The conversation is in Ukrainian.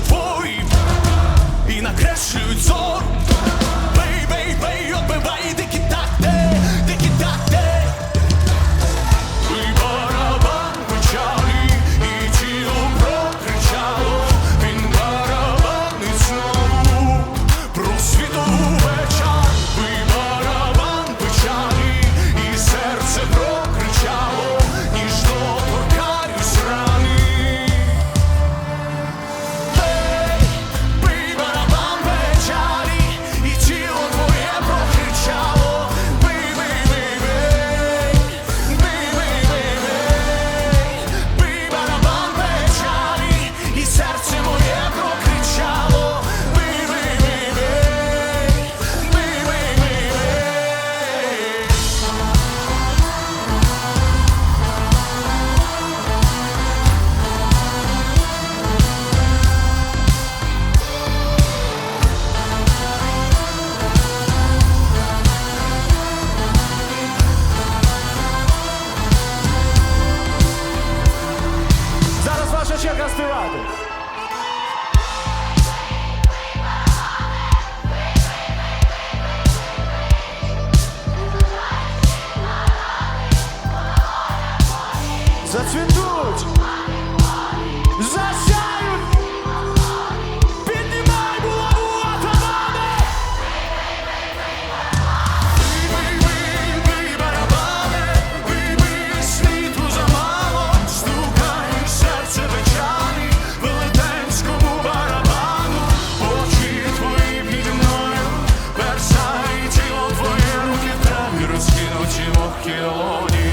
твоїм і накреслюють зор. очі лохілоні.